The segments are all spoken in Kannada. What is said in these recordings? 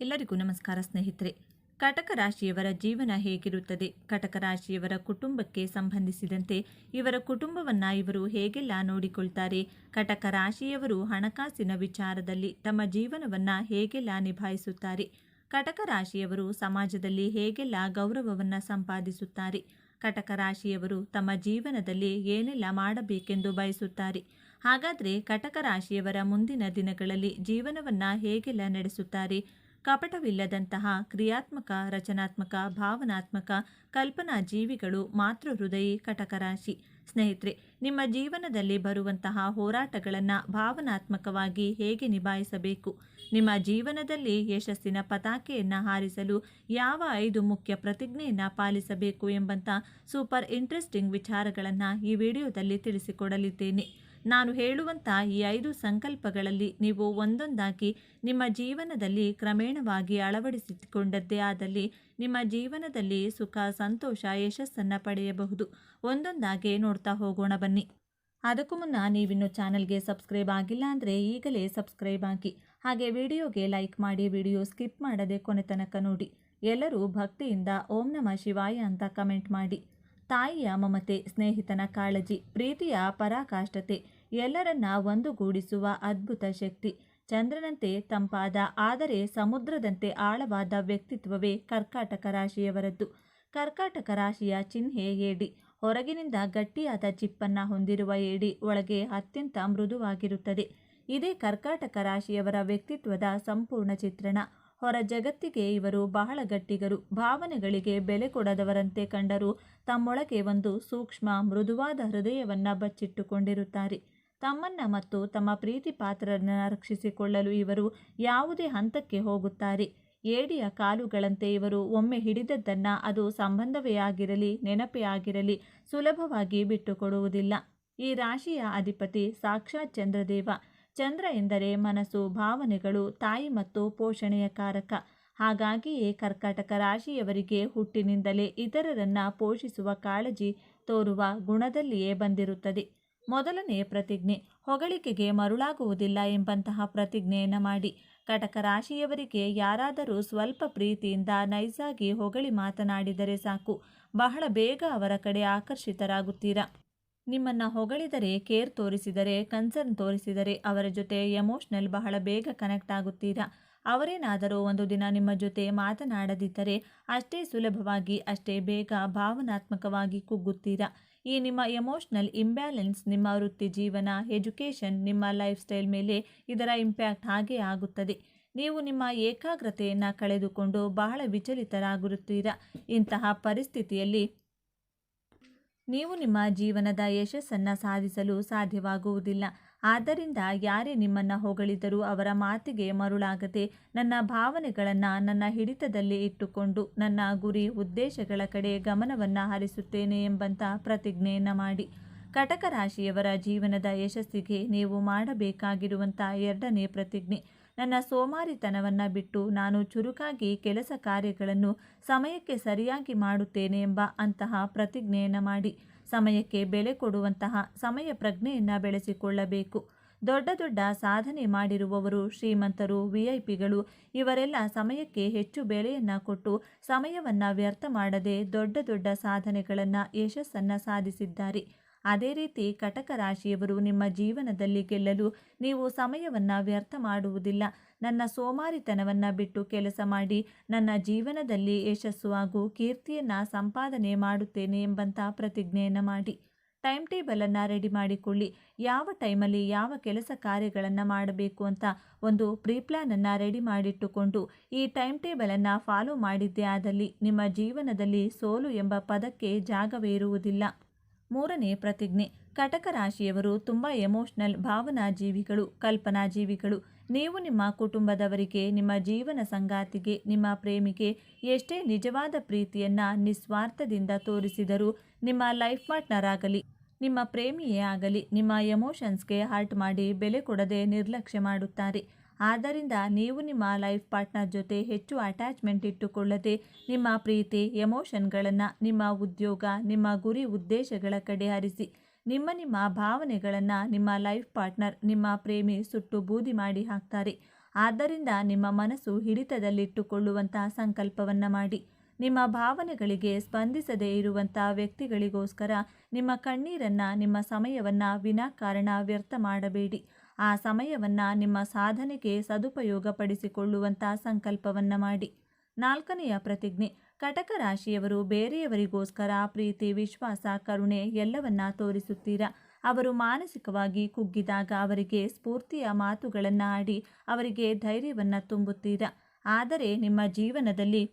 ಎಲ್ಲರಿಗೂ ನಮಸ್ಕಾರ ಸ್ನೇಹಿತರೆ. ಕಟಕ ರಾಶಿಯವರ ಜೀವನ ಹೇಗಿರುತ್ತದೆ? ಕಟಕ ರಾಶಿಯವರ ಕುಟುಂಬಕ್ಕೆ ಸಂಬಂಧಿಸಿದಂತೆ ಇವರ ಕುಟುಂಬವನ್ನ ಇವರು ಹೇಗೆಲ್ಲ ನೋಡಿಕೊಳ್ತಾರೆ? ಕಟಕ ರಾಶಿಯವರು ಹಣಕಾಸಿನ ವಿಚಾರದಲ್ಲಿ ತಮ್ಮ ಜೀವನವನ್ನ ಹೇಗೆಲ್ಲ ನಿಭಾಯಿಸುತ್ತಾರೆ? ಕಟಕ ರಾಶಿಯವರು ಸಮಾಜದಲ್ಲಿ ಹೇಗೆಲ್ಲ ಗೌರವವನ್ನ ಸಂಪಾದಿಸುತ್ತಾರೆ? ಕಟಕ ರಾಶಿಯವರು ತಮ್ಮ ಜೀವನದಲ್ಲಿ ಏನೆಲ್ಲ ಮಾಡಬೇಕೆಂದು ಬಯಸುತ್ತಾರೆ? ಹಾಗಾದರೆ ಕಟಕ ರಾಶಿಯವರ ಮುಂದಿನ ದಿನಗಳಲ್ಲಿ ಜೀವನವನ್ನ ಹೇಗೆಲ್ಲ ನಡೆಸುತ್ತಾರೆ? ಕಪಟವಿಲ್ಲದಂತಹ ಕ್ರಿಯಾತ್ಮಕ, ರಚನಾತ್ಮಕ, ಭಾವನಾತ್ಮಕ ಕಲ್ಪನಾ ಜೀವಿಗಳು ಮಾತೃ ಹೃದಯಿ ಕಟಕರಾಶಿ. ಸ್ನೇಹಿತರೆ, ನಿಮ್ಮ ಜೀವನದಲ್ಲಿ ಬರುವಂತಹ ಹೋರಾಟಗಳನ್ನು ಭಾವನಾತ್ಮಕವಾಗಿ ಹೇಗೆ ನಿಭಾಯಿಸಬೇಕು? ನಿಮ್ಮ ಜೀವನದಲ್ಲಿ ಯಶಸ್ಸಿನ ಪತಾಕೆಯನ್ನು ಹಾರಿಸಲು ಯಾವ ಐದು ಮುಖ್ಯ ಪ್ರತಿಜ್ಞೆಯನ್ನು ಪಾಲಿಸಬೇಕು ಎಂಬಂಥ ಸೂಪರ್ ಇಂಟ್ರೆಸ್ಟಿಂಗ್ ವಿಚಾರಗಳನ್ನು ಈ ವಿಡಿಯೋದಲ್ಲಿ ತಿಳಿಸಿಕೊಡಲಿದ್ದೇನೆ. ನಾನು ಹೇಳುವಂಥ ಈ ಐದು ಸಂಕಲ್ಪಗಳಲ್ಲಿ ನೀವು ಒಂದೊಂದಾಗಿ ನಿಮ್ಮ ಜೀವನದಲ್ಲಿ ಕ್ರಮೇಣವಾಗಿ ಅಳವಡಿಸಿಕೊಂಡದ್ದೇ ಆದಲ್ಲಿ ನಿಮ್ಮ ಜೀವನದಲ್ಲಿ ಸುಖ, ಸಂತೋಷ, ಯಶಸ್ಸನ್ನು ಪಡೆಯಬಹುದು. ಒಂದೊಂದಾಗಿ ನೋಡ್ತಾ ಹೋಗೋಣ ಬನ್ನಿ. ಅದಕ್ಕೂ ಮುನ್ನ ನೀವಿನ್ನು ಚಾನಲ್ಗೆ ಸಬ್ಸ್ಕ್ರೈಬ್ ಆಗಿಲ್ಲ ಅಂದರೆ ಈಗಲೇ ಸಬ್ಸ್ಕ್ರೈಬ್ ಆಗಿ ಹಾಗೆ ವಿಡಿಯೋಗೆ ಲೈಕ್ ಮಾಡಿ, ವಿಡಿಯೋ ಸ್ಕಿಪ್ ಮಾಡದೆ ಕೊನೆ ತನಕ ನೋಡಿ. ಎಲ್ಲರೂ ಭಕ್ತಿಯಿಂದ ಓಂ ನಮ ಶಿವಾಯ ಅಂತ ಕಮೆಂಟ್ ಮಾಡಿ. ತಾಯಿಯ ಮಮತೆ, ಸ್ನೇಹಿತನ ಕಾಳಜಿ, ಪ್ರೀತಿಯ ಪರಾಕಾಷ್ಠತೆ ಎಲ್ಲರನ್ನ ಒಂದುಗೂಡಿಸುವ ಅದ್ಭುತ ಶಕ್ತಿ. ಚಂದ್ರನಂತೆ ತಂಪಾದ, ಆದರೆ ಸಮುದ್ರದಂತೆ ಆಳವಾದ ವ್ಯಕ್ತಿತ್ವವೇ ಕರ್ಕಾಟಕ ರಾಶಿಯವರದ್ದು. ಕರ್ಕಾಟಕ ರಾಶಿಯ ಚಿಹ್ನೆ ಏಡಿ ಹೊರಗಿನಿಂದ ಗಟ್ಟಿಯಾದ ಚಿಪ್ಪನ್ನ ಹೊಂದಿರುವ ಏಡಿ ಒಳಗೆ ಅತ್ಯಂತ ಮೃದುವಾಗಿರುತ್ತದೆ. ಇದೇ ಕರ್ಕಾಟಕ ರಾಶಿಯವರ ವ್ಯಕ್ತಿತ್ವದ ಸಂಪೂರ್ಣ ಚಿತ್ರಣ. ಹೊರ ಜಗತ್ತಿಗೆ ಇವರು ಬಹಳ ಗಟ್ಟಿಗರು. ಭಾವನೆಗಳಿಗೆ ಬೆಲೆ ಕೊಡದವರಂತೆ ಕಂಡರೂ ತಮ್ಮೊಳಗೆ ಒಂದು ಸೂಕ್ಷ್ಮ ಮೃದುವಾದ ಹೃದಯವನ್ನ ಬಚ್ಚಿಟ್ಟುಕೊಂಡಿರುತ್ತಾರೆ. ತಮ್ಮನ್ನ ಮತ್ತು ತಮ್ಮ ಪ್ರೀತಿ ಪಾತ್ರರನ್ನ ರಕ್ಷಿಸಿಕೊಳ್ಳಲು ಇವರು ಯಾವುದೇ ಹಂತಕ್ಕೆ ಹೋಗುತ್ತಾರೆ. ಏಡಿಯ ಕಾಲುಗಳಂತೆ ಇವರು ಒಮ್ಮೆ ಹಿಡಿದದ್ದನ್ನು ಅದು ಸಂಬಂಧವೇ ಆಗಿರಲಿ, ನೆನಪೇ ಆಗಿರಲಿ ಸುಲಭವಾಗಿ ಬಿಟ್ಟುಕೊಡುವುದಿಲ್ಲ. ಈ ರಾಶಿಯ ಅಧಿಪತಿ ಸಾಕ್ಷಾತ್ ಚಂದ್ರದೇವ. ಚಂದ್ರ ಎಂದರೆ ಮನಸ್ಸು, ಭಾವನೆಗಳು, ತಾಯಿ ಮತ್ತು ಪೋಷಣೆಯ ಕಾರಕ. ಹಾಗಾಗಿಯೇ ಕರ್ಕಾಟಕ ರಾಶಿಯವರಿಗೆ ಹುಟ್ಟಿನಿಂದಲೇ ಇತರರನ್ನ ಪೋಷಿಸುವ ಕಾಳಜಿ ತೋರುವ ಗುಣದಲ್ಲಿಯೇ ಬಂದಿರುತ್ತದೆ. ಮೊದಲನೇ ಪ್ರತಿಜ್ಞೆ ಹೊಗಳಿಕೆಗೆ ಮರುಳಾಗುವುದಿಲ್ಲ ಎಂಬಂತಹ ಪ್ರತಿಜ್ಞೆಯನ್ನು ಮಾಡಿ. ಕಟಕ ರಾಶಿಯವರಿಗೆ ಯಾರಾದರೂ ಸ್ವಲ್ಪ ಪ್ರೀತಿಯಿಂದ ನೈಸಾಗಿ ಹೊಗಳಿ ಮಾತನಾಡಿದರೆ ಸಾಕು. ಬಹಳ ಬೇಗ ಅವರ ಕಡೆ ಆಕರ್ಷಿತರಾಗುತ್ತೀರಾ? ನಿಮ್ಮನ್ನ ಹೊಗಳಿದರೆ ಕೇರ್ ತೋರಿಸಿದರೆ, ಕನ್ಸರ್ನ್ ತೋರಿಸಿದರೆ ಅವರ ಜೊತೆ ಎಮೋಷ್ನಲ್ ಬಹಳ ಬೇಗ ಕನೆಕ್ಟ್ ಆಗುತ್ತೀರಾ? ಅವರೇನಾದರೂ ಒಂದು ದಿನ ನಿಮ್ಮ ಜೊತೆ ಮಾತನಾಡದಿದ್ದರೆ ಅಷ್ಟೇ ಸುಲಭವಾಗಿ, ಅಷ್ಟೇ ಬೇಗ ಭಾವನಾತ್ಮಕವಾಗಿ ಕುಗ್ಗುತ್ತೀರಾ? ಈ ನಿಮ್ಮ ಎಮೋಷ್ನಲ್ ಇಂಬ್ಯಾಲೆನ್ಸ್ ನಿಮ್ಮ ವೃತ್ತಿ ಜೀವನ ಎಜುಕೇಷನ್ ನಿಮ್ಮ ಲೈಫ್ ಸ್ಟೈಲ್ ಮೇಲೆ ಇದರ ಇಂಪ್ಯಾಕ್ಟ್ ಹಾಗೇ ಆಗುತ್ತದೆ. ನೀವು ನಿಮ್ಮ ಏಕಾಗ್ರತೆಯನ್ನು ಕಳೆದುಕೊಂಡು ಬಹಳ ವಿಚಲಿತರಾಗಿರುತ್ತೀರಾ? ಇಂತಹ ಪರಿಸ್ಥಿತಿಯಲ್ಲಿ ನೀವು ನಿಮ್ಮ ಜೀವನದ ಯಶಸ್ಸನ್ನು ಸಾಧಿಸಲು ಸಾಧ್ಯವಾಗುವುದಿಲ್ಲ. ಆದ್ದರಿಂದ ಯಾರೇ ನಿಮ್ಮನ್ನು ಹೊಗಳಿದರೂ ಅವರ ಮಾತಿಗೆ ಮರುಳಾಗದೆ ನನ್ನ ಭಾವನೆಗಳನ್ನು ನನ್ನ ಹಿಡಿತದಲ್ಲಿ ಇಟ್ಟುಕೊಂಡು ನನ್ನ ಗುರಿ ಉದ್ದೇಶಗಳ ಕಡೆ ಗಮನವನ್ನು ಹರಿಸುತ್ತೇನೆ ಎಂಬಂತ ಪ್ರತಿಜ್ಞೆಯನ್ನು ಮಾಡಿ. ಕಟಕ ರಾಶಿಯವರ ಜೀವನದ ಯಶಸ್ಸಿಗೆ ನೀವು ಮಾಡಬೇಕಾಗಿರುವಂಥ ಎರಡನೇ ಪ್ರತಿಜ್ಞೆ. ನನ್ನ ಸೋಮಾರಿತನವನ್ನು ಬಿಟ್ಟು ನಾನು ಚುರುಕಾಗಿ ಕೆಲಸ ಕಾರ್ಯಗಳನ್ನು ಸಮಯಕ್ಕೆ ಸರಿಯಾಗಿ ಮಾಡುತ್ತೇನೆ ಎಂಬ ಅಂತಹ ಪ್ರತಿಜ್ಞೆಯನ್ನು ಮಾಡಿ ಸಮಯಕ್ಕೆ ಬೆಲೆ ಕೊಡುವಂತಹ ಸಮಯ ಪ್ರಜ್ಞೆಯನ್ನು ಬೆಳೆಸಿಕೊಳ್ಳಬೇಕು. ದೊಡ್ಡ ದೊಡ್ಡ ಸಾಧನೆ ಮಾಡಿರುವವರು ಶ್ರೀಮಂತರು ವಿ ಐ ಪಿಗಳು ಇವರೆಲ್ಲ ಸಮಯಕ್ಕೆ ಹೆಚ್ಚು ಬೆಲೆಯನ್ನು ಕೊಟ್ಟು ಸಮಯವನ್ನು ವ್ಯರ್ಥ ಮಾಡದೆ ದೊಡ್ಡ ದೊಡ್ಡ ಸಾಧನೆಗಳನ್ನು ಯಶಸ್ಸನ್ನು ಸಾಧಿಸಿದ್ದಾರೆ. ಅದೇ ರೀತಿ ಕಟಕ ರಾಶಿಯವರು ನಿಮ್ಮ ಜೀವನದಲ್ಲಿ ಗೆಲ್ಲಲು ನೀವು ಸಮಯವನ್ನು ವ್ಯರ್ಥ ಮಾಡುವುದಿಲ್ಲ. ನನ್ನ ಸೋಮಾರಿತನವನ್ನು ಬಿಟ್ಟು ಕೆಲಸ ಮಾಡಿ ನನ್ನ ಜೀವನದಲ್ಲಿ ಯಶಸ್ಸು ಹಾಗೂ ಕೀರ್ತಿಯನ್ನು ಸಂಪಾದನೆ ಮಾಡುತ್ತೇನೆ ಎಂಬಂಥ ಪ್ರತಿಜ್ಞೆಯನ್ನು ಮಾಡಿ. ಟೈಮ್ ಟೇಬಲನ್ನು ರೆಡಿ ಮಾಡಿಕೊಳ್ಳಿ. ಯಾವ ಟೈಮಲ್ಲಿ ಯಾವ ಕೆಲಸ ಕಾರ್ಯಗಳನ್ನು ಮಾಡಬೇಕು ಅಂತ ಒಂದು ಪ್ರೀಪ್ಲಾನನ್ನು ರೆಡಿ ಮಾಡಿಟ್ಟುಕೊಂಡು ಈ ಟೈಮ್ ಟೇಬಲನ್ನು ಫಾಲೋ ಮಾಡಿದ್ದೇ ಆದಲ್ಲಿ ನಿಮ್ಮ ಜೀವನದಲ್ಲಿ ಸೋಲು ಎಂಬ ಪದಕ್ಕೆ ಜಾಗವೇ ಇರುವುದಿಲ್ಲ. ಮೂರನೇ ಪ್ರತಿಜ್ಞೆ. ಕಟಕ ರಾಶಿಯವರು ತುಂಬ ಎಮೋಷ್ನಲ್ ಭಾವನಾ ಜೀವಿಗಳು ಕಲ್ಪನಾ ಜೀವಿಗಳು ನೀವು ನಿಮ್ಮ ಕುಟುಂಬದವರಿಗೆ, ನಿಮ್ಮ ಜೀವನ ಸಂಗಾತಿಗೆ, ನಿಮ್ಮ ಪ್ರೇಮಿಗೆ ಎಷ್ಟೇ ನಿಜವಾದ ಪ್ರೀತಿಯನ್ನು ನಿಸ್ವಾರ್ಥದಿಂದ ತೋರಿಸಿದರೂ ನಿಮ್ಮ ಲೈಫ್ ಪಾರ್ಟ್ನರ್ ಆಗಲಿ ನಿಮ್ಮ ಪ್ರೇಮಿಯೇ ಆಗಲಿ, ನಿಮ್ಮ ಎಮೋಷನ್ಸ್ಗೆ ಹರ್ಟ್ ಮಾಡಿ ಬೆಲೆ ಕೊಡದೆ ನಿರ್ಲಕ್ಷ್ಯ ಮಾಡುತ್ತಾರೆ. ಆದ್ದರಿಂದ ನೀವು ನಿಮ್ಮ ಲೈಫ್ ಪಾರ್ಟ್ನರ್ ಜೊತೆ ಹೆಚ್ಚು ಅಟ್ಯಾಚ್ಮೆಂಟ್ ಇಟ್ಟುಕೊಳ್ಳದೆ ನಿಮ್ಮ ಪ್ರೀತಿ ಎಮೋಷನ್ಗಳನ್ನು ನಿಮ್ಮ ಉದ್ಯೋಗ, ನಿಮ್ಮ ಗುರಿ ಉದ್ದೇಶಗಳ ಕಡೆ ಹರಿಸಿ, ನಿಮ್ಮ ನಿಮ್ಮ ಭಾವನೆಗಳನ್ನು ನಿಮ್ಮ ಲೈಫ್ ಪಾರ್ಟ್ನರ್, ನಿಮ್ಮ ಪ್ರೇಮಿ ಸುಟ್ಟು ಬೂದಿ ಮಾಡಿ ಹಾಕ್ತಾರೆ. ಆದ್ದರಿಂದ ನಿಮ್ಮ ಮನಸ್ಸು ಹಿಡಿತದಲ್ಲಿಟ್ಟುಕೊಳ್ಳುವಂತಹ ಸಂಕಲ್ಪವನ್ನು ಮಾಡಿ. ನಿಮ್ಮ ಭಾವನೆಗಳಿಗೆ ಸ್ಪಂದಿಸದೇ ಇರುವಂಥ ವ್ಯಕ್ತಿಗಳಿಗೋಸ್ಕರ ನಿಮ್ಮ ಕಣ್ಣೀರನ್ನು, ನಿಮ್ಮ ಸಮಯವನ್ನು ವಿನಾಕಾರಣ ವ್ಯರ್ಥ ಮಾಡಬೇಡಿ. ಆ ಸಮಯವನ್ನು ನಿಮ್ಮ ಸಾಧನೆಗೆ ಸದುಪಯೋಗಪಡಿಸಿಕೊಳ್ಳುವಂಥ ಸಂಕಲ್ಪವನ್ನು ಮಾಡಿ. ನಾಲ್ಕನೆಯ ಪ್ರತಿಜ್ಞೆ, ಕಟಕ ರಾಶಿಯವರು ಬೇರೆಯವರಿಗೋಸ್ಕರ ಪ್ರೀತಿ, ವಿಶ್ವಾಸ, ಕರುಣೆ ಎಲ್ಲವನ್ನ ತೋರಿಸುತ್ತೀರಾ? ಅವರು ಮಾನಸಿಕವಾಗಿ ಕುಗ್ಗಿದಾಗ ಅವರಿಗೆ ಸ್ಫೂರ್ತಿಯ ಮಾತುಗಳನ್ನು ಆಡಿ ಅವರಿಗೆ ಧೈರ್ಯವನ್ನು ತುಂಬುತ್ತೀರಾ? ಆದರೆ ನಿಮ್ಮ ಜೀವನದಲ್ಲಿ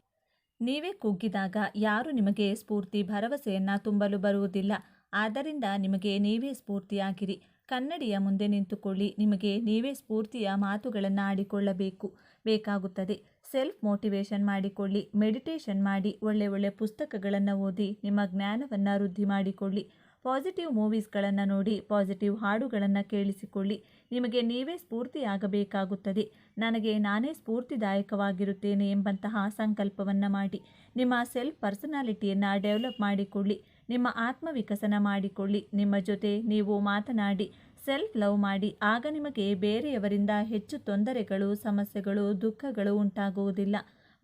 ನೀವೇ ಕುಗ್ಗಿದಾಗ ಯಾರು ನಿಮಗೆ ಸ್ಫೂರ್ತಿ, ಭರವಸೆಯನ್ನು ತುಂಬಲು ಬರುವುದಿಲ್ಲ. ಆದ್ದರಿಂದ ನಿಮಗೆ ನೀವೇ ಸ್ಫೂರ್ತಿಯಾಗಿರಿ. ಕನ್ನಡಿಯ ಮುಂದೆ ನಿಂತುಕೊಳ್ಳಿ. ನಿಮಗೆ ನೀವೇ ಸ್ಫೂರ್ತಿಯ ಮಾತುಗಳನ್ನು ಆಡಿಕೊಳ್ಳಬೇಕು ಬೇಕಾಗುತ್ತದೆ. ಸೆಲ್ಫ್ ಮೋಟಿವೇಶನ್ ಮಾಡಿಕೊಳ್ಳಿ. ಮೆಡಿಟೇಷನ್ ಮಾಡಿ. ಒಳ್ಳೆ ಒಳ್ಳೆ ಪುಸ್ತಕಗಳನ್ನು ಓದಿ. ನಿಮ್ಮ ಜ್ಞಾನವನ್ನು ವೃದ್ಧಿ ಮಾಡಿಕೊಳ್ಳಿ. ಪಾಸಿಟಿವ್ ಮೂವೀಸ್ಗಳನ್ನು ನೋಡಿ. ಪಾಸಿಟಿವ್ ಹಾಡುಗಳನ್ನು ಕೇಳಿಸಿಕೊಳ್ಳಿ. ನಿಮಗೆ ನೀವೇ ಸ್ಫೂರ್ತಿಯಾಗಬೇಕಾಗುತ್ತದೆ. ನನಗೆ ನಾನೇ ಸ್ಫೂರ್ತಿದಾಯಕವಾಗಿರುತ್ತೇನೆ ಎಂಬಂತಹ ಸಂಕಲ್ಪವನ್ನು ಮಾಡಿ. ನಿಮ್ಮ ಸೆಲ್ಫ್ ಪರ್ಸನಾಲಿಟಿಯನ್ನು ಡೆವಲಪ್ ಮಾಡಿಕೊಳ್ಳಿ. ನಿಮ್ಮ ಆತ್ಮವಿಕಸನ ಮಾಡಿಕೊಳ್ಳಿ. ನಿಮ್ಮ ಜೊತೆ ನೀವು ಮಾತನಾಡಿ ಸೆಲ್ಫ್ ಲವ್ ಮಾಡಿ. ಆಗ ನಿಮಗೆ ಬೇರೆಯವರಿಂದ ಹೆಚ್ಚು ತೊಂದರೆಗಳು, ಸಮಸ್ಯೆಗಳು, ದುಃಖಗಳು ಉಂಟಾಗುವುದಿಲ್ಲ.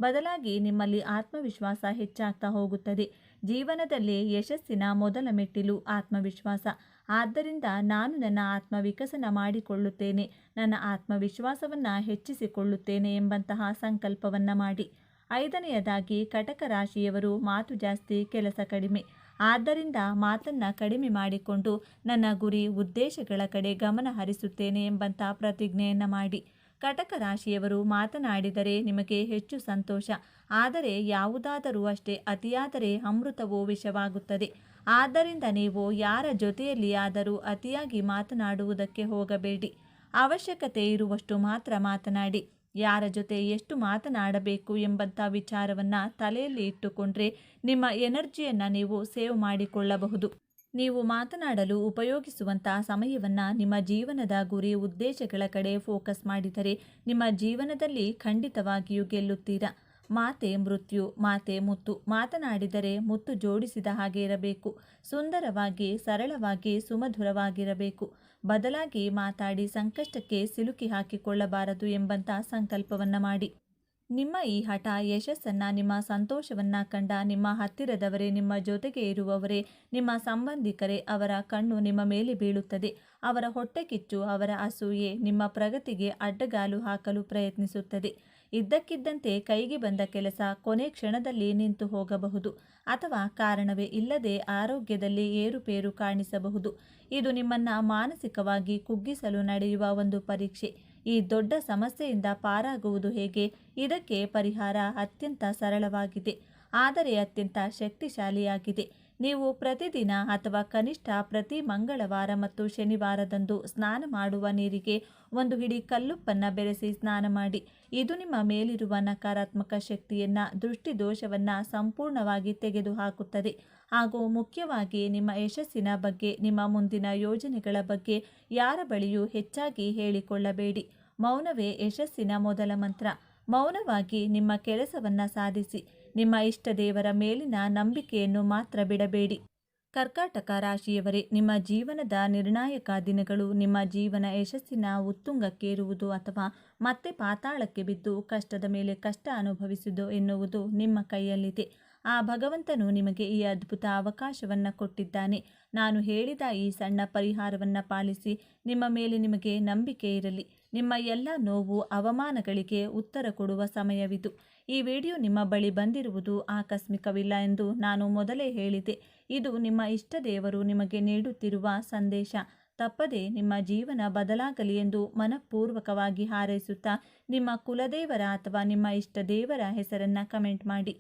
ಬದಲಾಗಿ ನಿಮ್ಮಲ್ಲಿ ಆತ್ಮವಿಶ್ವಾಸ ಹೆಚ್ಚಾಗ್ತಾ ಹೋಗುತ್ತದೆ. ಜೀವನದಲ್ಲಿ ಯಶಸ್ಸಿನ ಮೊದಲ ಮೆಟ್ಟಿಲು ಆತ್ಮವಿಶ್ವಾಸ. ಆದ್ದರಿಂದ ನಾನು ನನ್ನ ಆತ್ಮವಿಕಸನ ಮಾಡಿಕೊಳ್ಳುತ್ತೇನೆ. ನನ್ನ ಆತ್ಮವಿಶ್ವಾಸವನ್ನು ಹೆಚ್ಚಿಸಿಕೊಳ್ಳುತ್ತೇನೆ ಎಂಬಂತಹ ಸಂಕಲ್ಪವನ್ನು ಮಾಡಿ. ಐದನೆಯದಾಗಿ, ಕಟಕ ರಾಶಿಯವರು ಮಾತು ಜಾಸ್ತಿ, ಕೆಲಸ ಕಡಿಮೆ. ಆದ್ದರಿಂದ ಮಾತನ್ನು ಕಡಿಮೆ ಮಾಡಿಕೊಂಡು ನನ್ನ ಗುರಿ ಉದ್ದೇಶಗಳ ಕಡೆ ಗಮನ ಹರಿಸುತ್ತೇನೆ ಎಂಬಂಥ ಪ್ರತಿಜ್ಞೆಯನ್ನು ಮಾಡಿ. ಕಟಕ ರಾಶಿಯವರು ಮಾತನಾಡಿದರೆ ನಿಮಗೆ ಹೆಚ್ಚು ಸಂತೋಷ, ಆದರೆ ಯಾವುದಾದರೂ ಅಷ್ಟೇ ಅತಿಯಾದರೆ ಅಮೃತವೋ ವಿಷವಾಗುತ್ತದೆ. ಆದ್ದರಿಂದ ನೀವು ಯಾರ ಜೊತೆಯಲ್ಲಿಯಾದರೂ ಅತಿಯಾಗಿ ಮಾತನಾಡುವುದಕ್ಕೆ ಹೋಗಬೇಡಿ. ಅವಶ್ಯಕತೆ ಇರುವಷ್ಟು ಮಾತ್ರ ಮಾತನಾಡಿ. ಯಾರ ಜೊತೆ ಎಷ್ಟು ಮಾತನಾಡಬೇಕು ಎಂಬಂಥ ವಿಚಾರವನ್ನು ತಲೆಯಲ್ಲಿ ಇಟ್ಟುಕೊಂಡ್ರೆ ನಿಮ್ಮ ಎನರ್ಜಿಯನ್ನು ನೀವು ಸೇವ್ ಮಾಡಿಕೊಳ್ಳಬಹುದು. ನೀವು ಮಾತನಾಡಲು ಉಪಯೋಗಿಸುವಂಥ ಸಮಯವನ್ನು ನಿಮ್ಮ ಜೀವನದ ಗುರಿ ಉದ್ದೇಶಗಳ ಕಡೆ ಫೋಕಸ್ ಮಾಡಿದರೆ ನಿಮ್ಮ ಜೀವನದಲ್ಲಿ ಖಂಡಿತವಾಗಿಯೂ ಗೆಲ್ಲುತ್ತೀರಾ. ಮಾತೆ ಮೃತ್ಯು, ಮಾತೆ ಮುತ್ತು ಮಾತನಾಡಿದರೆ ಮುತ್ತು ಜೋಡಿಸಿದ ಹಾಗೆ ಇರಬೇಕು. ಸುಂದರವಾಗಿ, ಸರಳವಾಗಿ, ಸುಮಧುರವಾಗಿರಬೇಕು. ಬದಲಾಗಿ ಮಾತಾಡಿ ಸಂಕಷ್ಟಕ್ಕೆ ಸಿಲುಕಿ ಹಾಕಿಕೊಳ್ಳಬಾರದು ಎಂಬಂಥ ಸಂಕಲ್ಪವನ್ನು ಮಾಡಿ. ನಿಮ್ಮ ಈ ಹಠ ಯಶಸ್ಸನ್ನು, ನಿಮ್ಮ ಸಂತೋಷವನ್ನು ಕಂಡ ನಿಮ್ಮ ಹತ್ತಿರದವರೇ, ನಿಮ್ಮ ಜೊತೆಗೆ ಇರುವವರೇ, ನಿಮ್ಮ ಸಂಬಂಧಿಕರೇ ಅವರ ಕಣ್ಣು ನಿಮ್ಮ ಮೇಲೆ ಬೀಳುತ್ತದೆ. ಅವರ ಹೊಟ್ಟೆ ಕಿಚ್ಚು, ಅವರ ಅಸೂಯೆ ನಿಮ್ಮ ಪ್ರಗತಿಗೆ ಅಡ್ಡಗಾಲು ಹಾಕಲು ಪ್ರಯತ್ನಿಸುತ್ತದೆ. ಇದ್ದಕ್ಕಿದ್ದಂತೆ ಕೈಗೆ ಬಂದ ಕೆಲಸ ಕೊನೆ ಕ್ಷಣದಲ್ಲಿ ನಿಂತು ಹೋಗಬಹುದು. ಅಥವಾ ಕಾರಣವೇ ಇಲ್ಲದೆ ಆರೋಗ್ಯದಲ್ಲಿ ಏರುಪೇರು ಕಾಣಿಸಬಹುದು. ಇದು ನಿಮ್ಮನ್ನು ಮಾನಸಿಕವಾಗಿ ಕುಗ್ಗಿಸಲು ನಡೆಯುವ ಒಂದು ಪರೀಕ್ಷೆ. ಈ ದೊಡ್ಡ ಸಮಸ್ಯೆಯಿಂದ ಪಾರಾಗುವುದು ಹೇಗೆ? ಇದಕ್ಕೆ ಪರಿಹಾರ ಅತ್ಯಂತ ಸರಳವಾಗಿದೆ. ಆದರೆ ಅತ್ಯಂತ ಶಕ್ತಿಶಾಲಿಯಾಗಿದೆ. ನೀವು ಪ್ರತಿದಿನ ಅಥವಾ ಕನಿಷ್ಠ ಪ್ರತಿ ಮಂಗಳವಾರ ಮತ್ತು ಶನಿವಾರದಂದು ಸ್ನಾನ ಮಾಡುವ ನೀರಿಗೆ ಒಂದು ಹಿಡಿ ಕಲ್ಲುಪ್ಪನ್ನು ಬೆರೆಸಿ ಸ್ನಾನ ಮಾಡಿ. ಇದು ನಿಮ್ಮ ಮೇಲಿರುವ ನಕಾರಾತ್ಮಕ ಶಕ್ತಿಯನ್ನು, ದೃಷ್ಟಿದೋಷವನ್ನು ಸಂಪೂರ್ಣವಾಗಿ ತೆಗೆದುಹಾಕುತ್ತದೆ. ಹಾಗೂ ಮುಖ್ಯವಾಗಿ ನಿಮ್ಮ ಯಶಸ್ಸಿನ ಬಗ್ಗೆ, ನಿಮ್ಮ ಮುಂದಿನ ಯೋಜನೆಗಳ ಬಗ್ಗೆ ಯಾರ ಬಳಿಯೂ ಹೆಚ್ಚಾಗಿ ಹೇಳಿಕೊಳ್ಳಬೇಡಿ. ಮೌನವೇ ಯಶಸ್ಸಿನ ಮೊದಲ ಮಂತ್ರ. ಮೌನವಾಗಿ ನಿಮ್ಮ ಕೆಲಸವನ್ನು ಸಾಧಿಸಿ. ನಿಮ್ಮ ಇಷ್ಟ ದೇವರ ಮೇಲಿನ ನಂಬಿಕೆಯನ್ನು ಮಾತ್ರ ಬಿಡಬೇಡಿ. ಕರ್ಕಾಟಕ ರಾಶಿಯವರೇ, ನಿಮ್ಮ ಜೀವನದ ನಿರ್ಣಾಯಕ ದಿನಗಳು ನಿಮ್ಮ ಜೀವನ ಯಶಸ್ಸಿನ ಉತ್ತುಂಗಕ್ಕೇರುವುದು ಅಥವಾ ಮತ್ತೆ ಪಾತಾಳಕ್ಕೆ ಬಿದ್ದು ಕಷ್ಟದ ಮೇಲೆ ಕಷ್ಟ ಅನುಭವಿಸುವುದು ಎನ್ನುವುದು ನಿಮ್ಮ ಕೈಯಲ್ಲಿದೆ. ಆ ಭಗವಂತನು ನಿಮಗೆ ಈ ಅದ್ಭುತ ಅವಕಾಶವನ್ನು ಕೊಟ್ಟಿದ್ದಾನೆ. ನಾನು ಹೇಳಿದ ಈ ಸಣ್ಣ ಪರಿಹಾರವನ್ನು ಪಾಲಿಸಿ ನಿಮ್ಮ ಮೇಲೆ ನಿಮಗೆ ನಂಬಿಕೆ ಇರಲಿ. ನಿಮ್ಮ ಎಲ್ಲ ನೋವು, ಅವಮಾನಗಳಿಗೆ ಉತ್ತರ ಕೊಡುವ ಸಮಯವಿದು. ಈ ವಿಡಿಯೋ ನಿಮ್ಮ ಬಳಿ ಬಂದಿರುವುದು ಆಕಸ್ಮಿಕವಿಲ್ಲ ಎಂದು ನಾನು ಮೊದಲೇ ಹೇಳಿದೆ. ಇದು ನಿಮ್ಮ ಇಷ್ಟ ದೇವರು ನಿಮಗೆ ನೀಡುತ್ತಿರುವ ಸಂದೇಶ. ತಪ್ಪದೆ ನಿಮ್ಮ ಜೀವನ ಬದಲಾಗಲಿ ಎಂದು ಮನಪೂರ್ವಕವಾಗಿ ಹಾರೈಸುತ್ತಾ ನಿಮ್ಮ ಕುಲದೇವರ ಅಥವಾ ನಿಮ್ಮ ಇಷ್ಟ ದೇವರ ಹೆಸರನ್ನು ಕಮೆಂಟ್ ಮಾಡಿ.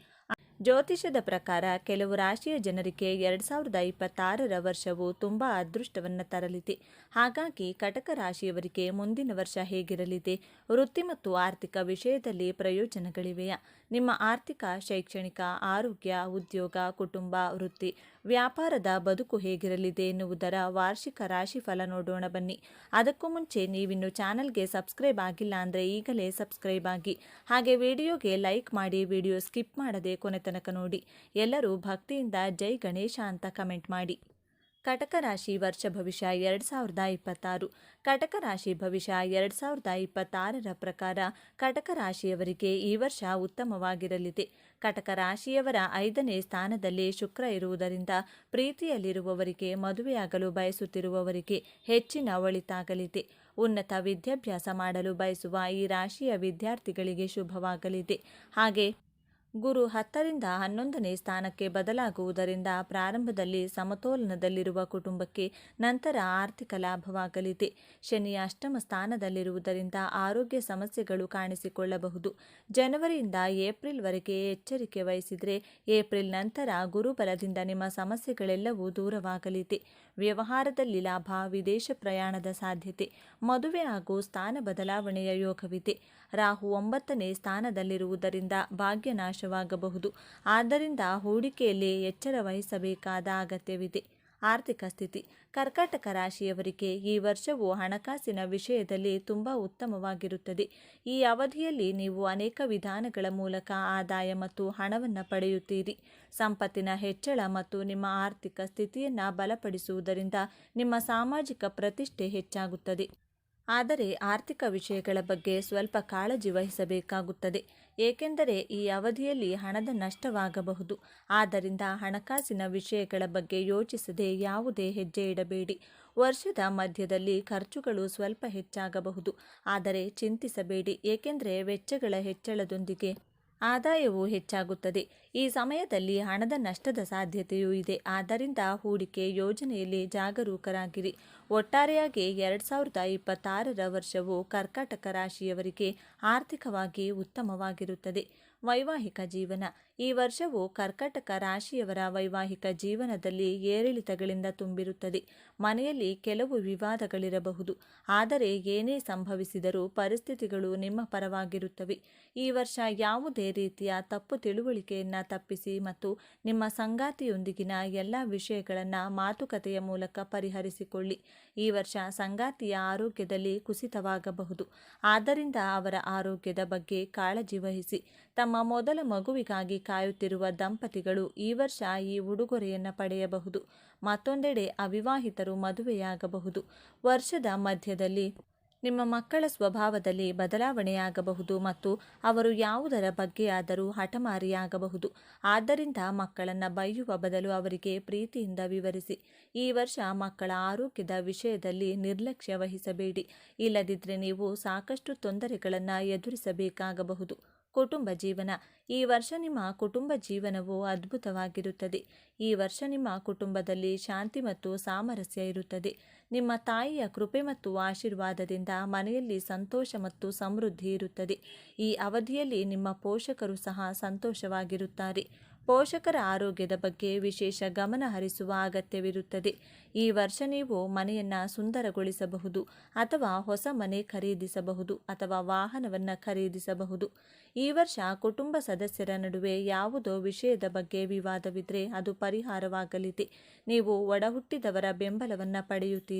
ಜ್ಯೋತಿಷದ ಪ್ರಕಾರ ಕೆಲವು ರಾಶಿಯ ಜನರಿಗೆ ಎರಡು ಸಾವಿರದ ಇಪ್ಪತ್ತಾರರ ವರ್ಷವು ತುಂಬ ಅದೃಷ್ಟವನ್ನು ತರಲಿದೆ. ಹಾಗಾಗಿ ಕಟಕ ರಾಶಿಯವರಿಗೆ ಮುಂದಿನ ವರ್ಷ ಹೇಗಿರಲಿದೆ? ವೃತ್ತಿ ಮತ್ತು ಆರ್ಥಿಕ ವಿಷಯದಲ್ಲಿ ಪ್ರಯೋಜನಗಳಿವೆಯಾ? ನಿಮ್ಮ ಆರ್ಥಿಕ, ಶೈಕ್ಷಣಿಕ, ಆರೋಗ್ಯ, ಉದ್ಯೋಗ, ಕುಟುಂಬ, ವೃತ್ತಿ, ವ್ಯಾಪಾರದ ಬದುಕು ಹೇಗಿರಲಿದೆ ಎನ್ನುವುದರ ವಾರ್ಷಿಕ ರಾಶಿಫಲ ನೋಡೋಣ ಬನ್ನಿ. ಅದಕ್ಕೂ ಮುಂಚೆ ನೀವಿನ್ನು ಚಾನಲ್ಗೆ ಸಬ್ಸ್ಕ್ರೈಬ್ ಆಗಿಲ್ಲ ಅಂದರೆ ಈಗಲೇ ಸಬ್ಸ್ಕ್ರೈಬ್ ಆಗಿ. ಹಾಗೆ ವಿಡಿಯೋಗೆ ಲೈಕ್ ಮಾಡಿ ವಿಡಿಯೋ ಸ್ಕಿಪ್ ಮಾಡದೆ ಕೊನೆ ತನಕ ನೋಡಿ. ಎಲ್ಲರೂ ಭಕ್ತಿಯಿಂದ ಜೈ ಗಣೇಶ ಅಂತ ಕಮೆಂಟ್ ಮಾಡಿ. ಕಟಕ ರಾಶಿ ವರ್ಷ ಭವಿಷ್ಯ ಎರಡು ಸಾವಿರದ ಇಪ್ಪತ್ತಾರು. ಕಟಕ ರಾಶಿ ಭವಿಷ್ಯ ಎರಡು ಸಾವಿರದ ಇಪ್ಪತ್ತಾರರ ಪ್ರಕಾರ ಕಟಕ ರಾಶಿಯವರಿಗೆ ಈ ವರ್ಷ ಉತ್ತಮವಾಗಿರಲಿದೆ. ಕಟಕ ರಾಶಿಯವರ ಐದನೇ ಸ್ಥಾನದಲ್ಲಿ ಶುಕ್ರ ಇರುವುದರಿಂದ ಪ್ರೀತಿಯಲ್ಲಿರುವವರಿಗೆ, ಮದುವೆಯಾಗಲು ಬಯಸುತ್ತಿರುವವರಿಗೆ ಹೆಚ್ಚಿನ ಒಳಿತಾಗಲಿದೆ. ಉನ್ನತ ವಿದ್ಯಾಭ್ಯಾಸ ಮಾಡಲು ಬಯಸುವ ಈ ರಾಶಿಯ ವಿದ್ಯಾರ್ಥಿಗಳಿಗೆ ಶುಭವಾಗಲಿದೆ. ಹಾಗೆ ಗುರು ಹತ್ತರಿಂದ ಹನ್ನೊಂದನೇ ಸ್ಥಾನಕ್ಕೆ ಬದಲಾಗುವುದರಿಂದ ಪ್ರಾರಂಭದಲ್ಲಿ ಸಮತೋಲನದಲ್ಲಿರುವ ಕುಟುಂಬಕ್ಕೆ ನಂತರ ಆರ್ಥಿಕ ಲಾಭವಾಗಲಿದೆ. ಶನಿ ಅಷ್ಟಮ ಸ್ಥಾನದಲ್ಲಿರುವುದರಿಂದ ಆರೋಗ್ಯ ಸಮಸ್ಯೆಗಳು ಕಾಣಿಸಿಕೊಳ್ಳಬಹುದು. ಜನವರಿಯಿಂದ ಏಪ್ರಿಲ್ವರೆಗೆ ಎಚ್ಚರಿಕೆ ವಹಿಸಿದರೆ ಏಪ್ರಿಲ್ ನಂತರ ಗುರುಬಲದಿಂದ ನಿಮ್ಮ ಸಮಸ್ಯೆಗಳೆಲ್ಲವೂ ದೂರವಾಗಲಿದೆ. ವ್ಯವಹಾರದಲ್ಲಿ ಲಾಭ ವಿದೇಶ ಪ್ರಯಾಣದ ಸಾಧ್ಯತೆ, ಮದುವೆ ಹಾಗೂ ಸ್ಥಾನ ಬದಲಾವಣೆಯ ಯೋಗವಿದೆ. ರಾಹು ಒಂಬತ್ತನೇ ಸ್ಥಾನದಲ್ಲಿರುವುದರಿಂದ ಭಾಗ್ಯನಾಶವಾಗಬಹುದು ಆದ್ದರಿಂದ ಹೂಡಿಕೆಯಲ್ಲಿ ಎಚ್ಚರ ವಹಿಸಬೇಕಾದ ಅಗತ್ಯವಿದೆ. ಆರ್ಥಿಕ ಸ್ಥಿತಿ. ಕರ್ಕಾಟಕ ರಾಶಿಯವರಿಗೆ ಈ ವರ್ಷವು ಹಣಕಾಸಿನ ವಿಷಯದಲ್ಲಿ ತುಂಬ ಉತ್ತಮವಾಗಿರುತ್ತದೆ. ಈ ಅವಧಿಯಲ್ಲಿ ನೀವು ಅನೇಕ ವಿಧಾನಗಳ ಮೂಲಕ ಆದಾಯ ಮತ್ತು ಹಣವನ್ನು ಪಡೆಯುತ್ತೀರಿ. ಸಂಪತ್ತಿನ ಹೆಚ್ಚಳ ಮತ್ತು ನಿಮ್ಮ ಆರ್ಥಿಕ ಸ್ಥಿತಿಯನ್ನು ಬಲಪಡಿಸುವುದರಿಂದ ನಿಮ್ಮ ಸಾಮಾಜಿಕ ಪ್ರತಿಷ್ಠೆ ಹೆಚ್ಚಾಗುತ್ತದೆ. ಆದರೆ ಆರ್ಥಿಕ ವಿಷಯಗಳ ಬಗ್ಗೆ ಸ್ವಲ್ಪ ಕಾಳಜಿ ವಹಿಸಬೇಕಾಗುತ್ತದೆ. ಏಕೆಂದರೆ ಈ ಅವಧಿಯಲ್ಲಿ ಹಣದ ನಷ್ಟವಾಗಬಹುದು. ಆದ್ದರಿಂದ ಹಣಕಾಸಿನ ವಿಷಯಗಳ ಬಗ್ಗೆ ಯೋಚಿಸದೆ ಯಾವುದೇ ಹೆಜ್ಜೆ ಇಡಬೇಡಿ. ವರ್ಷದ ಮಧ್ಯದಲ್ಲಿ ಖರ್ಚುಗಳು ಸ್ವಲ್ಪ ಹೆಚ್ಚಾಗಬಹುದು. ಆದರೆ ಚಿಂತಿಸಬೇಡಿ. ಏಕೆಂದರೆ ವೆಚ್ಚಗಳ ಹೆಚ್ಚಳದೊಂದಿಗೆ ಆದಾಯವು ಹೆಚ್ಚಾಗುತ್ತದೆ. ಈ ಸಮಯದಲ್ಲಿ ಹಣದ ನಷ್ಟದ ಸಾಧ್ಯತೆಯೂ ಇದೆ. ಆದ್ದರಿಂದ ಹೂಡಿಕೆ ಯೋಜನೆಯಲ್ಲಿ ಜಾಗರೂಕರಾಗಿರಿ. ಒಟ್ಟಾರೆಯಾಗಿ ಎರಡು ಸಾವಿರದ ಇಪ್ಪತ್ತಾರರ ವರ್ಷವು ಕರ್ಕಾಟಕ ರಾಶಿಯವರಿಗೆ ಆರ್ಥಿಕವಾಗಿ ಉತ್ತಮವಾಗಿರುತ್ತದೆ. ವೈವಾಹಿಕ ಜೀವನ ಈ ವರ್ಷವು ಕರ್ಕಟಕ ರಾಶಿಯವರ ವೈವಾಹಿಕ ಜೀವನದಲ್ಲಿ ಏರಿಳಿತಗಳಿಂದ ತುಂಬಿರುತ್ತದೆ. ಮನೆಯಲ್ಲಿ ಕೆಲವು ವಿವಾದಗಳಿರಬಹುದು. ಆದರೆ ಏನೇ ಸಂಭವಿಸಿದರೂ ಪರಿಸ್ಥಿತಿಗಳು ನಿಮ್ಮ ಪರವಾಗಿರುತ್ತವೆ. ಈ ವರ್ಷ ಯಾವುದೇ ರೀತಿಯ ತಪ್ಪು ತಿಳುವಳಿಕೆಯನ್ನು ತಪ್ಪಿಸಿ ಮತ್ತು ನಿಮ್ಮ ಸಂಗಾತಿಯೊಂದಿಗಿನ ಎಲ್ಲ ವಿಷಯಗಳನ್ನು ಮಾತುಕತೆಯ ಮೂಲಕ ಪರಿಹರಿಸಿಕೊಳ್ಳಿ. ಈ ವರ್ಷ ಸಂಗಾತಿಯ ಆರೋಗ್ಯದಲ್ಲಿ ಕುಸಿತವಾಗಬಹುದು. ಆದ್ದರಿಂದ ಅವರ ಆರೋಗ್ಯದ ಬಗ್ಗೆ ಕಾಳಜಿ ವಹಿಸಿ. ತಮ್ಮ ಮೊದಲ ಮಗುವಿಗಾಗಿ ಕಾಯುತ್ತಿರುವ ದಂಪತಿಗಳು ಈ ವರ್ಷ ಈ ಉಡುಗೊರೆಯನ್ನು ಪಡೆಯಬಹುದು. ಮತ್ತೊಂದೆಡೆ ಅವಿವಾಹಿತರು ಮದುವೆಯಾಗಬಹುದು. ವರ್ಷದ ಮಧ್ಯದಲ್ಲಿ ನಿಮ್ಮ ಮಕ್ಕಳ ಸ್ವಭಾವದಲ್ಲಿ ಬದಲಾವಣೆಯಾಗಬಹುದು ಮತ್ತು ಅವರು ಯಾವುದರ ಬಗ್ಗೆಯಾದರೂ ಹಠಮಾರಿಯಾಗಬಹುದು. ಆದ್ದರಿಂದ ಮಕ್ಕಳನ್ನು ಬೈಯುವ ಬದಲು ಅವರಿಗೆ ಪ್ರೀತಿಯಿಂದ ವಿವರಿಸಿ. ಈ ವರ್ಷ ಮಕ್ಕಳ ಆರೋಗ್ಯದ ವಿಷಯದಲ್ಲಿ ನಿರ್ಲಕ್ಷ್ಯ ವಹಿಸಬೇಡಿ. ಇಲ್ಲದಿದ್ದರೆ ನೀವು ಸಾಕಷ್ಟು ತೊಂದರೆಗಳನ್ನು ಎದುರಿಸಬೇಕಾಗಬಹುದು. ಕುಟುಂಬ ಜೀವನ. ಈ ವರ್ಷ ನಿಮ್ಮ ಕುಟುಂಬ ಜೀವನವು ಅದ್ಭುತವಾಗಿರುತ್ತದೆ. ಈ ವರ್ಷ ನಿಮ್ಮ ಕುಟುಂಬದಲ್ಲಿ ಶಾಂತಿ ಮತ್ತು ಸಾಮರಸ್ಯ ಇರುತ್ತದೆ. ನಿಮ್ಮ ತಾಯಿಯ ಕೃಪೆ ಮತ್ತು ಆಶೀರ್ವಾದದಿಂದ ಮನೆಯಲ್ಲಿ ಸಂತೋಷ ಮತ್ತು ಸಮೃದ್ಧಿ ಇರುತ್ತದೆ. ಈ ಅವಧಿಯಲ್ಲಿ ನಿಮ್ಮ ಪೋಷಕರು ಸಹ ಸಂತೋಷವಾಗಿರುತ್ತಾರೆ. ಪೋಷಕರ ಆರೋಗ್ಯದ ಬಗ್ಗೆ ವಿಶೇಷ ಗಮನ ಹರಿಸುವ ಅಗತ್ಯವಿರುತ್ತದೆ. ಈ ವರ್ಷ ನೀವು ಮನೆಯನ್ನು ಸುಂದರಗೊಳಿಸಬಹುದು ಅಥವಾ ಹೊಸ ಮನೆ ಖರೀದಿಸಬಹುದು ಅಥವಾ ವಾಹನವನ್ನು ಖರೀದಿಸಬಹುದು. ಈ ವರ್ಷ ಕುಟುಂಬ ಸದಸ್ಯರ ನಡುವೆ ಯಾವುದೋ ವಿಷಯದ ಬಗ್ಗೆ ವಿವಾದವಿದ್ದರೆ ಅದು ಪರಿಹಾರವಾಗಲಿದೆ. ನೀವು ಒಡಹುಟ್ಟಿದವರ ಬೆಂಬಲವನ್ನು ಪಡೆಯುತ್ತೀರಿ.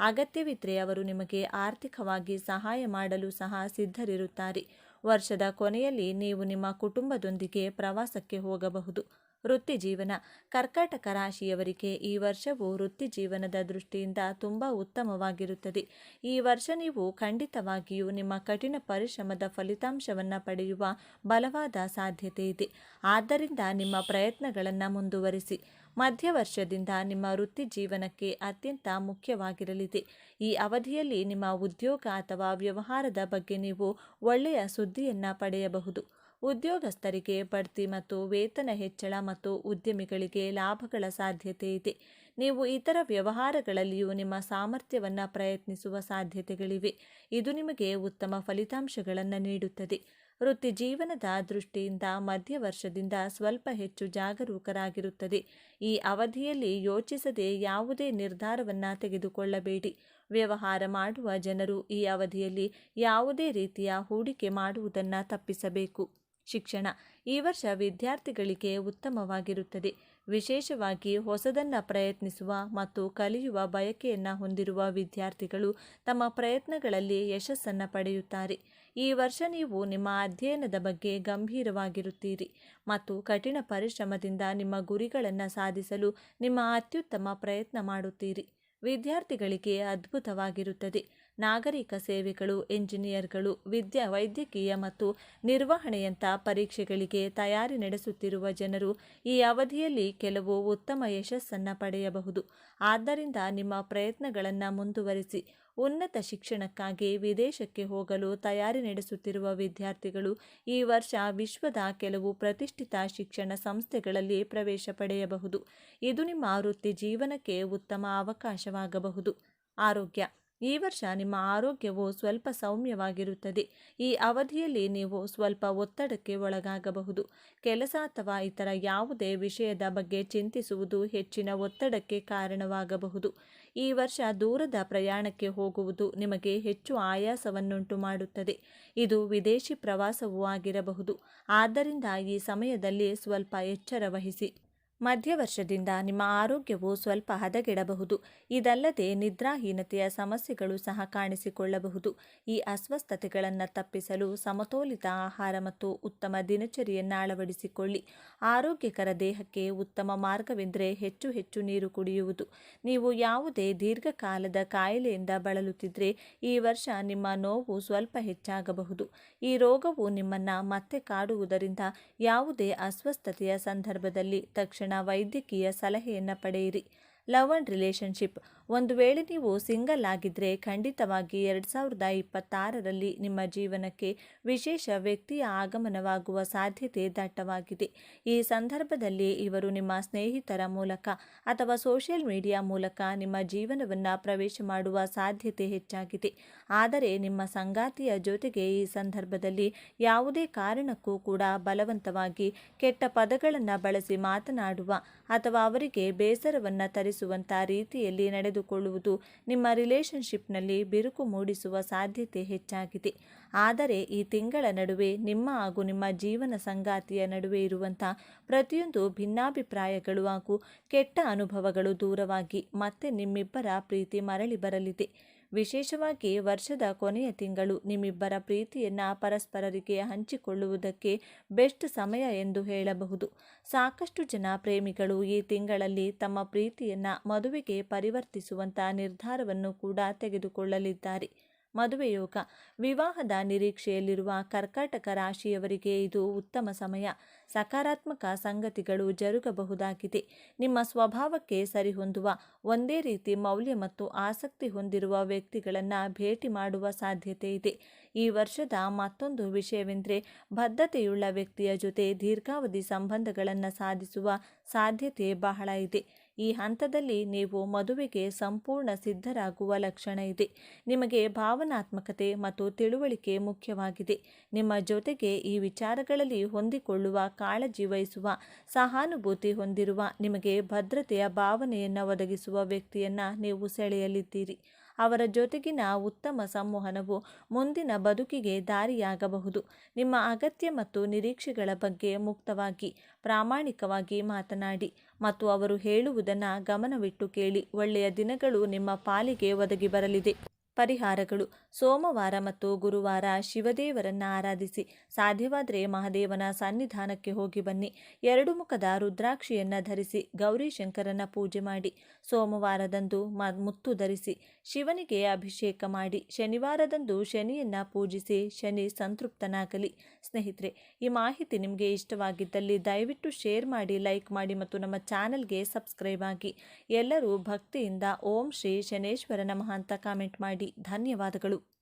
ಅಗತ್ಯವಿದ್ದರೆ ಅವರು ನಿಮಗೆ ಆರ್ಥಿಕವಾಗಿ ಸಹಾಯ ಮಾಡಲು ಸಹ ಸಿದ್ಧರಿರುತ್ತಾರೆ. ವರ್ಷದ ಕೊನೆಯಲ್ಲಿ ನೀವು ನಿಮ್ಮ ಕುಟುಂಬದೊಂದಿಗೆ ಪ್ರವಾಸಕ್ಕೆ ಹೋಗಬಹುದು. ವೃತ್ತಿ ಜೀವನ ಕರ್ಕಾಟಕ ರಾಶಿಯವರಿಗೆ ಈ ವರ್ಷವು ವೃತ್ತಿ ಜೀವನದ ದೃಷ್ಟಿಯಿಂದ ತುಂಬ ಉತ್ತಮವಾಗಿರುತ್ತದೆ. ಈ ವರ್ಷ ನೀವು ಖಂಡಿತವಾಗಿಯೂ ನಿಮ್ಮ ಕಠಿಣ ಪರಿಶ್ರಮದ ಫಲಿತಾಂಶವನ್ನು ಪಡೆಯುವ ಬಲವಾದ ಸಾಧ್ಯತೆ ಇದೆ. ಆದ್ದರಿಂದ ನಿಮ್ಮ ಪ್ರಯತ್ನಗಳನ್ನು ಮುಂದುವರಿಸಿ. ಮಧ್ಯವರ್ಷದಿಂದ ನಿಮ್ಮ ವೃತ್ತಿ ಜೀವನಕ್ಕೆ ಅತ್ಯಂತ ಮುಖ್ಯವಾಗಿರಲಿದೆ. ಈ ಅವಧಿಯಲ್ಲಿ ನಿಮ್ಮ ಉದ್ಯೋಗ ಅಥವಾ ವ್ಯವಹಾರದ ಬಗ್ಗೆ ನೀವು ಒಳ್ಳೆಯ ಸುದ್ದಿಯನ್ನು ಪಡೆಯಬಹುದು. ಉದ್ಯೋಗಸ್ಥರಿಗೆ ಬಡ್ತಿ ಮತ್ತು ವೇತನ ಹೆಚ್ಚಳ ಮತ್ತು ಉದ್ಯಮಿಗಳಿಗೆ ಲಾಭಗಳ ಸಾಧ್ಯತೆ ಇದೆ. ನೀವು ಇತರ ವ್ಯವಹಾರಗಳಲ್ಲಿಯೂ ನಿಮ್ಮ ಸಾಮರ್ಥ್ಯವನ್ನು ಪ್ರಯತ್ನಿಸುವ ಸಾಧ್ಯತೆಗಳಿವೆ. ಇದು ನಿಮಗೆ ಉತ್ತಮ ಫಲಿತಾಂಶಗಳನ್ನು ನೀಡುತ್ತದೆ. ವೃತ್ತಿ ಜೀವನದ ದೃಷ್ಟಿಯಿಂದ ಮಧ್ಯ ವರ್ಷದಿಂದ ಸ್ವಲ್ಪ ಹೆಚ್ಚು ಜಾಗರೂಕರಾಗಿರುತ್ತದೆ. ಈ ಅವಧಿಯಲ್ಲಿ ಯೋಚಿಸದೆ ಯಾವುದೇ ನಿರ್ಧಾರವನ್ನು ತೆಗೆದುಕೊಳ್ಳಬೇಡಿ. ವ್ಯವಹಾರ ಮಾಡುವ ಜನರು ಈ ಅವಧಿಯಲ್ಲಿ ಯಾವುದೇ ರೀತಿಯ ಹೂಡಿಕೆ ಮಾಡುವುದನ್ನು ತಪ್ಪಿಸಬೇಕು. ಶಿಕ್ಷಣ ಈ ವರ್ಷ ವಿದ್ಯಾರ್ಥಿಗಳಿಗೆ ಉತ್ತಮವಾಗಿರುತ್ತದೆ. ವಿಶೇಷವಾಗಿ ಹೊಸದನ್ನು ಪ್ರಯತ್ನಿಸುವ ಮತ್ತು ಕಲಿಯುವ ಬಯಕೆಯನ್ನು ಹೊಂದಿರುವ ವಿದ್ಯಾರ್ಥಿಗಳು ತಮ್ಮ ಪ್ರಯತ್ನಗಳಲ್ಲಿ ಯಶಸ್ಸನ್ನು ಪಡೆಯುತ್ತಾರೆ. ಈ ವರ್ಷ ನೀವು ನಿಮ್ಮ ಅಧ್ಯಯನದ ಬಗ್ಗೆ ಗಂಭೀರವಾಗಿರುತ್ತೀರಿ ಮತ್ತು ಕಠಿಣ ಪರಿಶ್ರಮದಿಂದ ನಿಮ್ಮ ಗುರಿಗಳನ್ನು ಸಾಧಿಸಲು ನಿಮ್ಮ ಅತ್ಯುತ್ತಮ ಪ್ರಯತ್ನ ಮಾಡುತ್ತೀರಿ. ವಿದ್ಯಾರ್ಥಿಗಳಿಗೆ ಅದ್ಭುತವಾಗಿರುತ್ತದೆ. ನಾಗರಿಕ ಸೇವೆಗಳು, ಎಂಜಿನಿಯರ್ಗಳು, ವಿದ್ಯಾ, ವೈದ್ಯಕೀಯ ಮತ್ತು ನಿರ್ವಹಣೆಯಂಥ ಪರೀಕ್ಷೆಗಳಿಗೆ ತಯಾರಿ ನಡೆಸುತ್ತಿರುವ ಜನರು ಈ ಅವಧಿಯಲ್ಲಿ ಕೆಲವು ಉತ್ತಮ ಯಶಸ್ಸನ್ನು ಪಡೆಯಬಹುದು. ಆದ್ದರಿಂದ ನಿಮ್ಮ ಪ್ರಯತ್ನಗಳನ್ನು ಮುಂದುವರಿಸಿ. ಉನ್ನತ ಶಿಕ್ಷಣಕ್ಕಾಗಿ ವಿದೇಶಕ್ಕೆ ಹೋಗಲು ತಯಾರಿ ನಡೆಸುತ್ತಿರುವ ವಿದ್ಯಾರ್ಥಿಗಳು ಈ ವರ್ಷ ವಿಶ್ವದ ಕೆಲವು ಪ್ರತಿಷ್ಠಿತ ಶಿಕ್ಷಣ ಸಂಸ್ಥೆಗಳಲ್ಲಿ ಪ್ರವೇಶ ಪಡೆಯಬಹುದು. ಇದು ನಿಮ್ಮ ವೃತ್ತಿ ಜೀವನಕ್ಕೆ ಉತ್ತಮ ಅವಕಾಶವಾಗಬಹುದು. ಆರೋಗ್ಯ. ಈ ವರ್ಷ ನಿಮ್ಮ ಆರೋಗ್ಯವು ಸ್ವಲ್ಪ ಸೌಮ್ಯವಾಗಿರುತ್ತದೆ. ಈ ಅವಧಿಯಲ್ಲಿ ನೀವು ಸ್ವಲ್ಪ ಒತ್ತಡಕ್ಕೆ ಒಳಗಾಗಬಹುದು. ಕೆಲಸ ಅಥವಾ ಇತರ ಯಾವುದೇ ವಿಷಯದ ಬಗ್ಗೆ ಚಿಂತಿಸುವುದು ಹೆಚ್ಚಿನ ಒತ್ತಡಕ್ಕೆ ಕಾರಣವಾಗಬಹುದು. ಈ ವರ್ಷ ದೂರದ ಪ್ರಯಾಣಕ್ಕೆ ಹೋಗುವುದು ನಿಮಗೆ ಹೆಚ್ಚು ಆಯಾಸವನ್ನುಂಟು ಮಾಡುತ್ತದೆ. ಇದು ವಿದೇಶಿ ಪ್ರವಾಸವೂ ಆಗಿರಬಹುದು. ಆದ್ದರಿಂದ ಈ ಸಮಯದಲ್ಲಿ ಸ್ವಲ್ಪ ಎಚ್ಚರ ವಹಿಸಿ. ಮಧ್ಯವರ್ಷದಿಂದ ನಿಮ್ಮ ಆರೋಗ್ಯವು ಸ್ವಲ್ಪ ಹದಗೆಡಬಹುದು. ಇದಲ್ಲದೆ ನಿದ್ರಾಹೀನತೆಯ ಸಮಸ್ಯೆಗಳು ಸಹ ಕಾಣಿಸಿಕೊಳ್ಳಬಹುದು. ಈ ಅಸ್ವಸ್ಥತೆಗಳನ್ನು ತಪ್ಪಿಸಲು ಸಮತೋಲಿತ ಆಹಾರ ಮತ್ತು ಉತ್ತಮ ದಿನಚರಿಯನ್ನು ಅಳವಡಿಸಿಕೊಳ್ಳಿ. ಆರೋಗ್ಯಕರ ದೇಹಕ್ಕೆ ಉತ್ತಮ ಮಾರ್ಗವೆಂದರೆ ಹೆಚ್ಚು ಹೆಚ್ಚು ನೀರು ಕುಡಿಯುವುದು. ನೀವು ಯಾವುದೇ ದೀರ್ಘಕಾಲದ ಕಾಯಿಲೆಯಿಂದ ಬಳಲುತ್ತಿದ್ದರೆ ಈ ವರ್ಷ ನಿಮ್ಮ ನೋವು ಸ್ವಲ್ಪ ಹೆಚ್ಚಾಗಬಹುದು. ಈ ರೋಗವು ನಿಮ್ಮನ್ನು ಮತ್ತೆ ಕಾಡುವುದರಿಂದ ಯಾವುದೇ ಅಸ್ವಸ್ಥತೆಯ ಸಂದರ್ಭದಲ್ಲಿ ತಕ್ಷಣ ವೈದ್ಯಕೀಯ ಸಲಹೆಯನ್ನು ಪಡೆಯಿರಿ ಲವ್ ಆ್ಯಂಡ್ ರಿಲೇಷನ್ಶಿಪ್ ಒಂದು ವೇಳೆ ನೀವು ಸಿಂಗಲ್ ಆಗಿದ್ದರೆ ಖಂಡಿತವಾಗಿ ಎರಡು ಸಾವಿರದ ಇಪ್ಪತ್ತಾರರಲ್ಲಿ ನಿಮ್ಮ ಜೀವನಕ್ಕೆ ವಿಶೇಷ ವ್ಯಕ್ತಿಯ ಆಗಮನವಾಗುವ ಸಾಧ್ಯತೆ ದಟ್ಟವಾಗಿದೆ. ಈ ಸಂದರ್ಭದಲ್ಲಿ ಇವರು ನಿಮ್ಮ ಸ್ನೇಹಿತರ ಮೂಲಕ ಅಥವಾ ಸೋಷಿಯಲ್ ಮೀಡಿಯಾ ಮೂಲಕ ನಿಮ್ಮ ಜೀವನವನ್ನು ಪ್ರವೇಶ ಮಾಡುವ ಸಾಧ್ಯತೆ ಹೆಚ್ಚಾಗಿದೆ. ಆದರೆ ನಿಮ್ಮ ಸಂಗಾತಿಯ ಜೊತೆಗೆ ಈ ಸಂದರ್ಭದಲ್ಲಿ ಯಾವುದೇ ಕಾರಣಕ್ಕೂ ಕೂಡ ಬಲವಂತವಾಗಿ ಕೆಟ್ಟ ಪದಗಳನ್ನು ಬಳಸಿ ಮಾತನಾಡುವ ಅಥವಾ ಅವರಿಗೆ ಬೇಸರವನ್ನು ತರಿಸುವಂಥ ರೀತಿಯಲ್ಲಿ ನಡೆದುಕೊಳ್ಳುವುದು ನಿಮ್ಮ ರಿಲೇಷನ್ಶಿಪ್ನಲ್ಲಿ ಬಿರುಕು ಮೂಡಿಸುವ ಸಾಧ್ಯತೆ ಹೆಚ್ಚಾಗಿದೆ. ಆದರೆ ಈ ತಿಂಗಳ ನಡುವೆ ನಿಮ್ಮ ಹಾಗೂ ನಿಮ್ಮ ಜೀವನ ಸಂಗಾತಿಯ ನಡುವೆ ಇರುವಂಥ ಪ್ರತಿಯೊಂದು ಭಿನ್ನಾಭಿಪ್ರಾಯಗಳು ಹಾಗೂ ಕೆಟ್ಟ ಅನುಭವಗಳು ದೂರವಾಗಿ ಮತ್ತೆ ನಿಮ್ಮಿಬ್ಬರ ಪ್ರೀತಿ ಮರಳಿ ಬರಲಿದೆ. ವಿಶೇಷವಾಗಿ ವರ್ಷದ ಕೊನೆಯ ತಿಂಗಳು ನಿಮ್ಮಿಬ್ಬರ ಪ್ರೀತಿಯನ್ನು ಪರಸ್ಪರರಿಗೆ ಹಂಚಿಕೊಳ್ಳುವುದಕ್ಕೆ ಬೆಸ್ಟ್ ಸಮಯ ಎಂದು ಹೇಳಬಹುದು. ಸಾಕಷ್ಟು ಜನ ಪ್ರೇಮಿಗಳು ಈ ತಿಂಗಳಲ್ಲಿ ತಮ್ಮ ಪ್ರೀತಿಯನ್ನು ಮದುವೆಗೆ ಪರಿವರ್ತಿಸುವಂಥ ನಿರ್ಧಾರವನ್ನು ಕೂಡ ತೆಗೆದುಕೊಳ್ಳಲಿದ್ದಾರೆ. ಮದುವೆಯೋಗ ವಿವಾಹದ ನಿರೀಕ್ಷೆಯಲ್ಲಿರುವ ಕರ್ಕಾಟಕ ರಾಶಿಯವರಿಗೆ ಇದು ಉತ್ತಮ ಸಮಯ. ಸಕಾರಾತ್ಮಕ ಸಂಗತಿಗಳು ಜರುಗಬಹುದಾಗಿದೆ. ನಿಮ್ಮ ಸ್ವಭಾವಕ್ಕೆ ಸರಿಹೊಂದುವ, ಒಂದೇ ರೀತಿ ಮೌಲ್ಯ ಮತ್ತು ಆಸಕ್ತಿ ಹೊಂದಿರುವ ವ್ಯಕ್ತಿಗಳನ್ನು ಭೇಟಿ ಮಾಡುವ ಸಾಧ್ಯತೆ ಇದೆ. ಈ ವರ್ಷದ ಮತ್ತೊಂದು ವಿಷಯವೆಂದರೆ ಬದ್ಧತೆಯುಳ್ಳ ವ್ಯಕ್ತಿಯ ಜೊತೆ ದೀರ್ಘಾವಧಿ ಸಂಬಂಧಗಳನ್ನು ಸಾಧಿಸುವ ಸಾಧ್ಯತೆ ಬಹಳ ಇದೆ. ಈ ಹಂತದಲ್ಲಿ ನೀವು ಮದುವೆಗೆ ಸಂಪೂರ್ಣ ಸಿದ್ಧರಾಗುವ ಲಕ್ಷಣ ಇದೆ. ನಿಮಗೆ ಭಾವನಾತ್ಮಕತೆ ಮತ್ತು ತಿಳುವಳಿಕೆ ಮುಖ್ಯವಾಗಿದೆ. ನಿಮ್ಮ ಜೊತೆಗೆ ಈ ವಿಚಾರಗಳಲ್ಲಿ ಹೊಂದಿಕೊಳ್ಳುವ, ಕಾಳಜಿ ವಹಿಸುವ, ಸಹಾನುಭೂತಿ ಹೊಂದಿರುವ, ನಿಮಗೆ ಭದ್ರತೆಯ ಭಾವನೆಯನ್ನು ಒದಗಿಸುವ ವ್ಯಕ್ತಿಯನ್ನು ನೀವು ಸೆಳೆಯಲಿದ್ದೀರಿ. ಅವರ ಜೊತೆಗಿನ ಉತ್ತಮ ಸಂವಹನವು ಮುಂದಿನ ಬದುಕಿಗೆ ದಾರಿಯಾಗಬಹುದು. ನಿಮ್ಮ ಅಗತ್ಯ ಮತ್ತು ನಿರೀಕ್ಷೆಗಳ ಬಗ್ಗೆ ಮುಕ್ತವಾಗಿ, ಪ್ರಾಮಾಣಿಕವಾಗಿ ಮಾತನಾಡಿ ಮತ್ತು ಅವರು ಹೇಳುವುದನ್ನು ಗಮನವಿಟ್ಟು ಕೇಳಿ ಒಳ್ಳೆಯ ದಿನಗಳು ನಿಮ್ಮ ಪಾಲಿಗೆ ಒದಗಿ ಬರಲಿದೆ. ಪರಿಹಾರಗಳು. ಸೋಮವಾರ ಮತ್ತು ಗುರುವಾರ ಶಿವದೇವರನ್ನ ಆರಾಧಿಸಿ, ಸಾಧ್ಯವಾದರೆ ಮಹಾದೇವನ ಸನ್ನಿಧಾನಕ್ಕೆ ಹೋಗಿ ಬನ್ನಿ. ಎರಡು ಮುಖದ ರುದ್ರಾಕ್ಷಿಯನ್ನ ಧರಿಸಿ ಗೌರಿಶಂಕರನ ಪೂಜೆ ಮಾಡಿ, ಸೋಮವಾರದಂದು ಮುತ್ತು ಧರಿಸಿ, ಶಿವನಿಗೆ ಅಭಿಷೇಕ ಮಾಡಿ, ಶನಿವಾರದಂದು ಶನಿಯನ್ನ ಪೂಜಿಸಿ, ಶನಿ ಸಂತೃಪ್ತನಾಗಲಿ. ಸ್ನೇಹಿತರೆ, ಈ ಮಾಹಿತಿ ನಿಮಗೆ ಇಷ್ಟವಾಗಿದ್ದಲ್ಲಿ ದಯವಿಟ್ಟು ಶೇರ್ ಮಾಡಿ, ಲೈಕ್ ಮಾಡಿ ಮತ್ತು ನಮ್ಮ ಚಾನೆಲ್ಗೆ ಸಬ್ಸ್ಕ್ರೈಬ್ ಆಗಿ. ಎಲ್ಲರೂ ಭಕ್ತಿಯಿಂದ ಓಂ ಶ್ರೀ ಶನೇಶ್ವರ ನಮಃ ಅಂತ ಕಾಮೆಂಟ್ ಮಾಡಿ. ಧನ್ಯವಾದಗಳು.